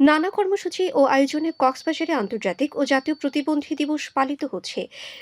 নানা কর্মসূচি ও আয়োজনে কক্সবাজারে আন্তর্জাতিক ও জাতীয় প্রতিবন্ধী দিবস পালিত হচ্ছে।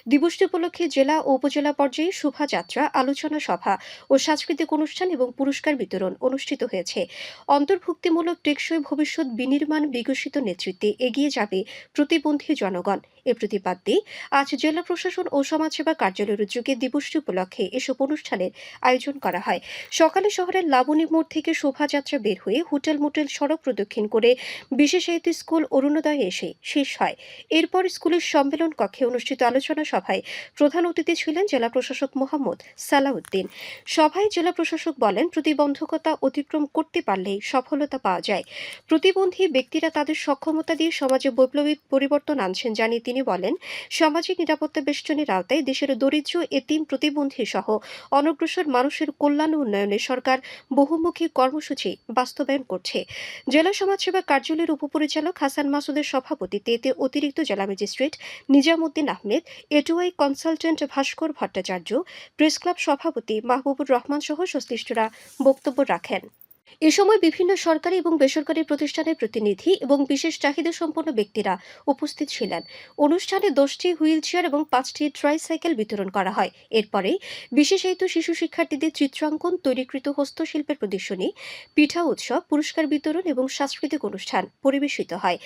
দিবসটি উপলক্ষে জেলা ও উপজেলা পর্যায়ে শোভাযাত্রা, আলোচনা সভা ও সাংস্কৃতিক অনুষ্ঠান এবং পুরস্কার বিতরণ অনুষ্ঠিত হয়েছে। অন্তর্ভুক্তিমূলক টেকসই ভবিষ্যৎ বিনির্মাণ বিকশিত নেতৃত্বে এগিয়ে যাবে প্রতিবন্ধী জনগণ। এ প্রতিপাদ্যে আজ জেলা প্রশাসন ও সমাজসেবা কার্যালয়ের উদ্যোগে দিবসটি উপলক্ষে এসব অনুষ্ঠানের আয়োজন করা হয়। সকালে শহরের লাবণী মোড় থেকে শোভাযাত্রা বের হয়ে হোটেল মোটেল সড়ক প্রদক্ষিণ করে বিশেষায়িত স্কুল অরুণোদয় এসে শেষ হয়। এরপর স্কুলের সম্মেলন কক্ষে অনুষ্ঠিত আলোচনা সভায় প্রধান অতিথি ছিলেন জেলা প্রশাসক মোহাম্মদ সালাউদ্দিন। সভায় জেলা প্রশাসক বলেন, প্রতিবন্ধকতা অতিক্রম করতে পারলেই সফলতা পাওয়া যায়। প্রতিবন্ধী ব্যক্তিরা তাদের সক্ষমতা দিয়ে সমাজে বৈপ্লবিক পরিবর্তন আনছেন জানিয়ে তিনি বলেন, সামাজিক নিরাপত্তা বেষ্টনের আওতায় দেশের দরিদ্র, এতিম, প্রতিবন্ধী সহ অনগ্রসর মানুষের কল্যাণ উন্নয়নে সরকার বহুমুখী কর্মসূচি বাস্তবায়ন করছে। জেলা সমাজসেবা কার্যালয়ের উপপরিচালক হাসান মাসুদের সভাপতিত্বে এতে অতিরিক্ত জেলা magistrate Nizamuddin Ahmed A two I consultant Bhaskar Bhattacharya, press club সভাপতি মাহবুবুর রহমান সহ সংশ্লিষ্টরা বক্তব্য রাখেন। এ সময় বিভিন্ন সরকারি এবং বেসরকারি প্রতিষ্ঠানের প্রতিনিধি এবং বিশেষ চাহিদা সম্পন্ন ব্যক্তিরা উপস্থিত ছিলেন। অনুষ্ঠানে দশটি হুইল চেয়ার এবং পাঁচটি ট্রাইসাইকেল বিতরণ করা হয়। এরপরে বিশেষায়িত শিশু শিক্ষার্থীদের চিত্রাঙ্কন, তৈরিকৃত হস্তশিল্পের প্রদর্শনী, পিঠা উৎসব, পুরস্কার বিতরণ এবং সাংস্কৃতিক অনুষ্ঠান পরিবেশিত হয়।